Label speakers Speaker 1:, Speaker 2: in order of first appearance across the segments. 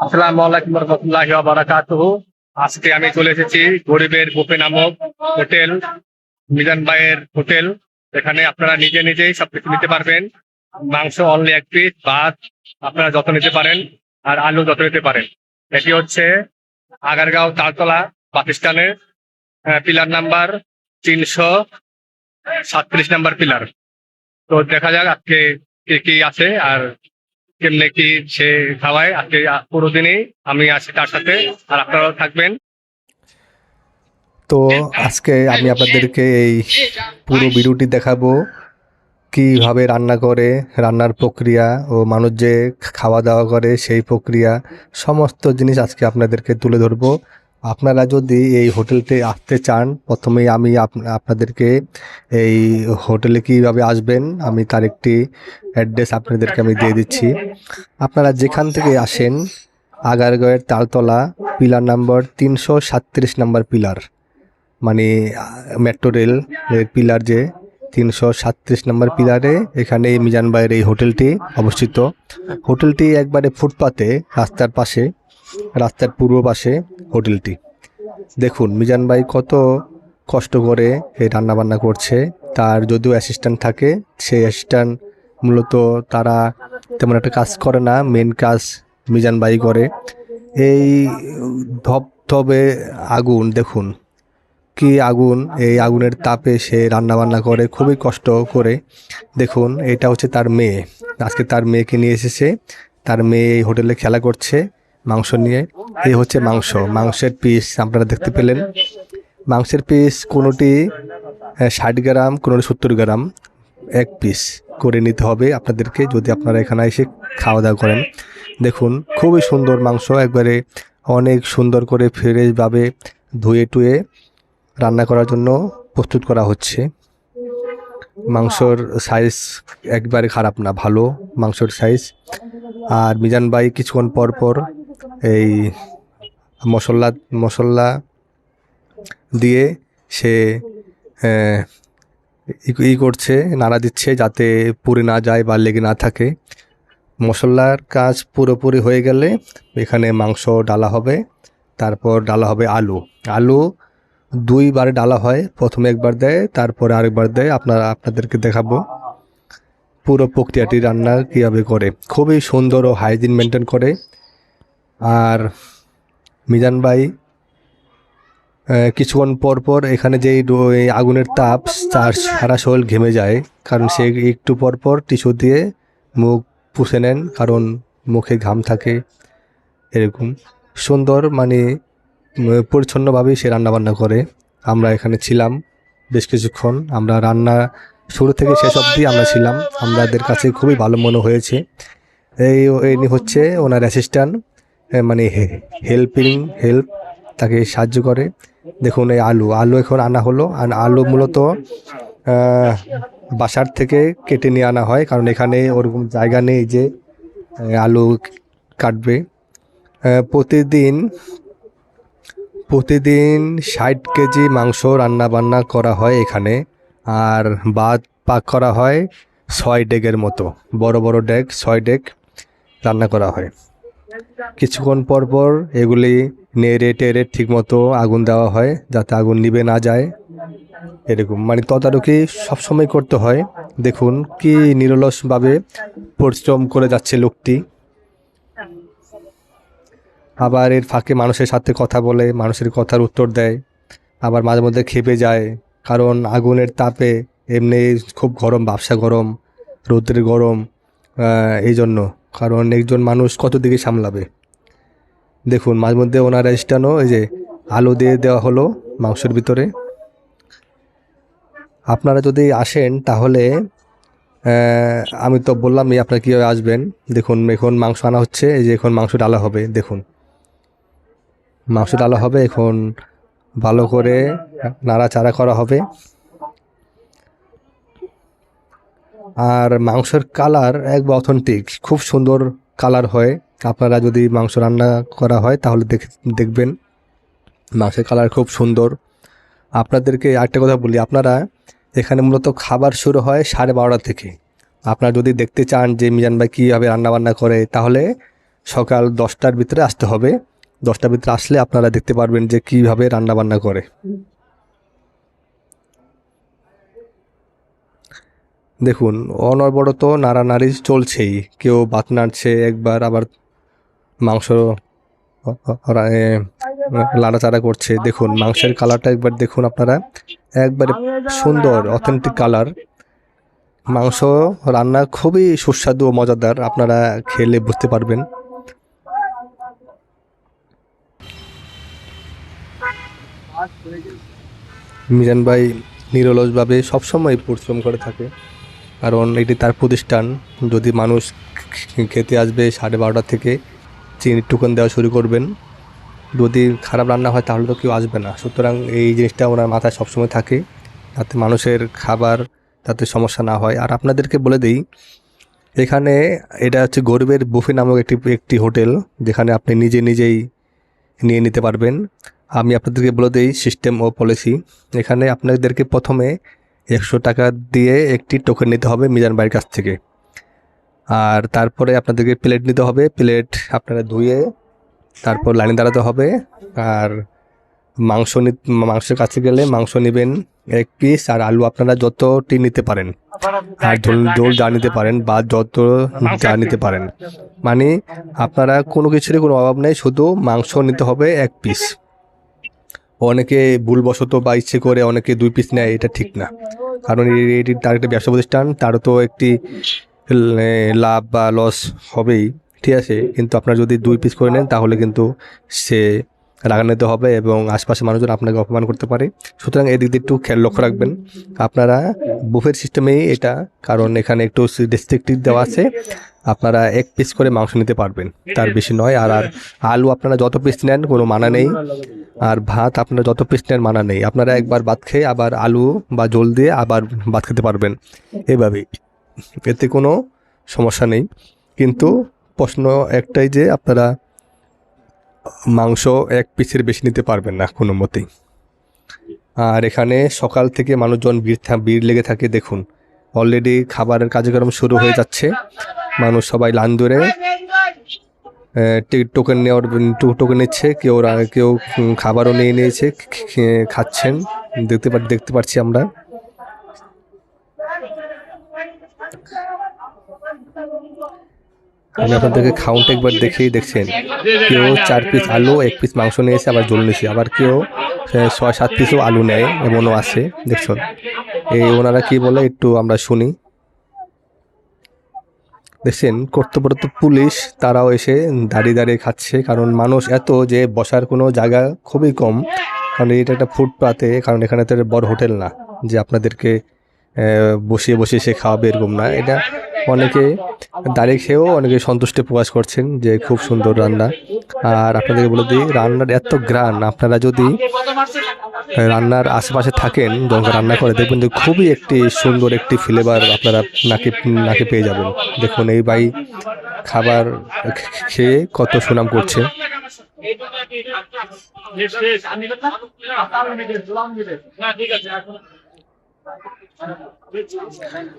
Speaker 1: আসসালামু আলাইকুম রহমতুল্লাহি ওয়া আজকে আমি চলে এসেছি গরিবের বুফে নামক হোটেল, মিজান ভাইয়ের হোটেল। এখানে আপনারা নিজে নিজেই সবকিছু নিতে পারবেন। মাংস অনলি এক পিস ভাত আপনারা যত নিতে পারেন আর আলু যত নিতে পারেন। এটি হচ্ছে আগারগাঁও তালতলা পাকিস্তানের পিলার নাম্বার তিনশো সাতত্রিশ নাম্বার পিলার। তো দেখা যাক আজকে কি কি আছে আর কেমনে কি সে খাওয়ায় আজকে পুরো দিনে আমি আছি তার সাথে আর আপনারাও থাকবেন।
Speaker 2: তো আজকে আমি আপনাদেরকে এই পুরো ভিডিওটি দেখাবো, কীভাবে রান্না করে, রান্নার প্রক্রিয়া ও মানুষ যে খাওয়া দাওয়া করে সেই প্রক্রিয়া, সমস্ত জিনিস আজকে আপনাদেরকে তুলে ধরবো। আপনারা যদি এই হোটেলতে আসতে চান, প্রথমেই আমি আপ- আপনাদেরকে এই হোটেলে কীভাবে আসবেন, আমি তার একটি অ্যাড্রেস আপনাদেরকে আমি দিয়ে দিচ্ছি। আপনারা যেখান থেকে আসেন আগারগাঁয়ের তালতলা, পিলার নাম্বার তিনশো সাতত্রিশ নাম্বার পিলার মানে মেট্রো রেল পিলার যে, তিনশো সাতত্রিশ নম্বর পিলারে এখানে এই মিজান ভাইয়ের এই হোটেলটি অবস্থিত। হোটেলটি একবারে ফুটপাতে, রাস্তার পাশে। রাস্তার পূর্ব পাশে হোটেলটি। দেখুন, মিজান ভাই কত কষ্ট করে এই রান্নাবান্না করছে। তার যদিও অ্যাসিস্ট্যান্ট থাকে, সেই অ্যাসিস্ট্যান্ট মূলত তারা তেমন একটা কাজ করে না মেন কাজ মিজান ভাই করে। এই ধবধবে আগুন, দেখুন, কি আগুন, এই আগুনের তাপে সে রান্না বান্না করে, খুবই কষ্ট করে। দেখুন, এটা হচ্ছে তার মেয়ে। আজকে তার মেয়েকে নিয়ে এসেছে। তার মেয়ে এই হোটেলে খেলা করছে। মাংস নিয়ে। এই হচ্ছে মাংস। মাংসের পিস আপনারা দেখতে পেলেন। মাংসের পিস কোনোটি ষাট গ্রাম, কোনোটি সত্তর গ্রাম, এক পিস করে নিতে হবে আপনাদেরকে যদি আপনারা এখানে এসে খাওয়া দাওয়া করেন। দেখুন, খুবই সুন্দর মাংস। একবারে অনেক সুন্দর করে ফ্রেশভাবে ধুয়ে টুয়ে রান্না করার জন্য প্রস্তুত করা হচ্ছে। মাংসর সাইজ একবারে খারাপ না, ভালো মাংসর সাইজ আর মিজান ভাই কিছুক্ষণ পর পর এই মশলা মশলা দিয়ে সে ই- করছে, নাড়া দিচ্ছে যাতে পুড়ে না যায় বা লেগে না থাকে। মশলার কাজ পুরোপুরি হয়ে গেলে এখানে মাংস ডালা হবে, তারপর ডালা হবে আলু। আলু দুইবারে ডালা হয়, প্রথমে একবার দেয়, তারপরে আরেকবার দেয়, আপনারা, আপনাদেরকে দেখাবো পুরো প্রক্রিয়াটি রান্না কীভাবে করে। খুবই সুন্দর ও হাইজিন মেনটেন করে। আর মিজান ভাই কিছুক্ষণ পর পর এখানে যে আগুনের তাপ তার সারা শরীর ঘেমে যায়। কারণ সে একটু পর পর টিস্যু দিয়ে মুখ পুষে নেন, কারণ মুখে ঘাম থাকে, এরকম। সুন্দর মানে পরিচ্ছন্নভাবেই সে রান্নাবান্না করে। আমরা এখানে ছিলাম বেশ কিছুক্ষণ। আমরা রান্না শুরু থেকে শেষ অবধি আমরা ছিলাম। আমাদের কাছে খুবই ভালো মনে হয়েছে। এই ইনি হচ্ছে ওনার অ্যাসিস্ট্যান্ট মানে হেল্পিং হেল্প তাকে সাহায্য করে। দেখুন এই আলু আলু এখন আনা হলো। আর আলু মূলত বাসার থেকে কেটে নিয়ে আনা হয়, কারণ এখানে ওরকম জায়গা নেই যে আলু কাটবে। প্রতিদিন প্রতিদিন ষাট কেজি মাংস রান্না বান্না করা হয় এখানে। আর ভাত পাক করা হয় ছয় ডেগের মতো। বড় বড় ডেগ, ছয় ডেগ রান্না করা হয়। কিছুক্ষণ পর পর এগুলি নেড়ে টেড়ে ঠিক মতো আগুন দেওয়া হয়, যাতে আগুন নিভে না যায়। এরকম মানে তদারকি সবসময় করতে হয়। দেখুন কি নিরলসভাবে পরিশ্রম করে যাচ্ছে লোকটি। আবার এর ফাঁকে মানুষের সাথে কথা বলে, মানুষের কথার উত্তর দেয়। আবার মাঝে মধ্যে খেপে যায়, কারণ আগুনের তাপে এমনি খুব গরম ব্যবসা গরম, রৌদ্রের গরম এই জন্য কারণ একজন মানুষ কত দিকে সামলাবে? দেখুন, মাঝে মধ্যে ওনার স্টানও এই যে আলু দিয়ে দেওয়া হলো মাংসের ভিতরে। আপনারা যদি আসেন তাহলে আমি তো বললামই আপনারা কীভাবে আসবেন। দেখুন, এখন মাংস আনা হচ্ছে, এই যে এখন মাংস ডালা হবে, দেখুন। মাংস ডালা হবে, এখন ভালো করে নাড়াচাড়া করা হবে। আর মাংসের কালার এক অথেন্টিক খুব সুন্দর কালার হয়। আপনারা যদি মাংস রান্না করা হয়, তাহলে দেখ, দেখবেন মাংসের কালার খুব সুন্দর। আপনাদেরকে আরেকটা কথা বলি, আপনারা এখানে মূলত খাবার শুরু হয় সাড়ে বারোটা থেকে। আপনারা যদি দেখতে চান যে মিজান ভাই কীভাবে রান্নাবান্না করে, তাহলে সকাল দশটার ভিতরে আসতে হবে। দশটার ভিতরে আসলে আপনারা দেখতে পারবেন যে কীভাবে রান্নাবান্না করে। দেখুন, অনবরত নাড়ানাড়ি চলছেই। কেউ বাত নাড়ছে, একবার আবার মাংস লাড়াচাড়া করছে। দেখুন, মাংসের কালারটা একবার দেখুন আপনারা। একবারে সুন্দর অথেন্টিক কালার মাংস রান্না খুবই সুস্বাদু ও মজাদার, আপনারা খেলে বুঝতে পারবেন। মিজান ভাই নিরলসভাবে সবসময় পরিশ্রম করে থাকে। কারণ এটি তার প্রতিষ্ঠান। যদি মানুষ খেতে আসবে সাড়ে বারোটা থেকে চিনির টুকন দেওয়া শুরু করবেন। যদি খারাপ রান্না হয় তাহলে তো কেউ আসবে না। সুতরাং এই জিনিসটা ওনার মাথায় সবসময় থাকে, যাতে মানুষের খাবার যাতে সমস্যা না হয়। আর আপনাদেরকে বলে দিই, এখানে এটা হচ্ছে গরিবের বুফে নামক একটি একটি হোটেল, যেখানে আপনি নিজে নিজেই নিয়ে নিতে পারবেন। আমি আপনাদেরকে বলে দিই সিস্টেম ও পলিসি এখানে আপনাদেরকে প্রথমে একশো টাকা দিয়ে একটি টোকেন নিতে হবে মিজান ভাইয়ের কাছ থেকে। আর তারপরে আপনাদেরকে প্লেট নিতে হবে। প্লেট আপনারা ধুয়ে তারপর লাইনে দাঁড়াতে হবে। আর মাংস নি- মাংসের কাছে গেলে মাংস নেবেন এক পিস আর আলু আপনারা যতটি নিতে পারেন আর ঝোল ঝোল যা নিতে পারেন বা যত যা নিতে পারেন। মানে আপনারা কোনো কিছুরই কোনো অভাব নেই, শুধু মাংস নিতে হবে এক পিস অনেকে ভুলবশত বা ইচ্ছে করে অনেকে দুই পিস নেয়, এটা ঠিক না। কারণ এটি তার একটা ব্যবসা প্রতিষ্ঠান, তারও তো একটি লাভ বা লস হবেই, ঠিক আছে? কিন্তু আপনারা যদি দুই পিস করে নেন, তাহলে কিন্তু সে রাগান্বিত হবে এবং আশপাশের মানুষজন আপনাকে অপমান করতে পারে। সুতরাং এদিক দিয়ে একটু খেয়াল লক্ষ্য রাখবেন, আপনারা বুফের সিস্টেমেই এটা, কারণ এখানে একটু রেস্ট্রিক্টিভ দেওয়া আছে, আপনারা এক পিস করে মাংস নিতে পারবেন, তার বেশি নয়। আর আর আলু আপনারা যত পিস নেন, কোনো মানা নেই। আর ভাত আপনার যত পিস নেন মানা নেই। আপনারা একবার ভাত খেয়ে আবার আলু বা জল দিয়ে আবার ভাত খেতে পারবেন। এভাবেই। এতে কোনো সমস্যা নেই। কিন্তু প্রশ্ন একটাই যে আপনারা মাংস এক পিসের বেশি নিতে পারবেন না কোনো মতেই। আর এখানে সকাল থেকে মানুষজন ভিড় ভিড় লেগে থাকে, দেখুন। অলরেডি খাবারের কার্যক্রম শুরু হয়ে যাচ্ছে। মানুষ সবাই লাইন ধরে টোকেন নেওয়ার টোকেন নিচ্ছে, কেউ কেউ খাবারও নিয়ে নিয়েছে খাচ্ছেন, দেখতে পা দেখতে পাচ্ছি আমরা। আমি আপনাদেরকে খাউন্ট একবার দেখেই দেখছেন। কেউ চার পিস আলু, এক পিস মাংস নিয়েছে, আবার জল নিয়েছে, আবার কেউ ছয়, সাত পিসও আলু নেয়, এমনও আছে দেখছেন এই ওনারা কি বলে, একটু আমরা শুনি। দেখছেন, কর্তব্যরত পুলিশ, তারাও এসে দাঁড়িয়ে দাঁড়িয়ে খাচ্ছে। কারণ মানুষ এত যে বসার কোনো জায়গা খুবই কম। কারণ এটা একটা ফুটপাতে, কারণ এখানে তো বড় হোটেল না। যে আপনাদেরকে বসিয়ে বসিয়ে সে খাওয়াবে এরকম না। এটা অনেকে দাঁড়িয়ে খেয়েও অনেকে সন্তুষ্টি প্রকাশ করছেন যে খুব সুন্দর রান্না। আর আপনাদেরকে বলে দিই রান্নার এত গ্রান আপনারা যদি রান্নার আশেপাশে থাকেন যখন রান্না করে দেখবেন যে খুবই একটি সুন্দর একটি ফ্লেভার আপনারা নাকে নাকে পেয়ে যাবেন। দেখুন এই ভাই খাবার খেয়ে কত সুনাম করছে।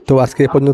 Speaker 2: তো আজকে এ পর্যন্ত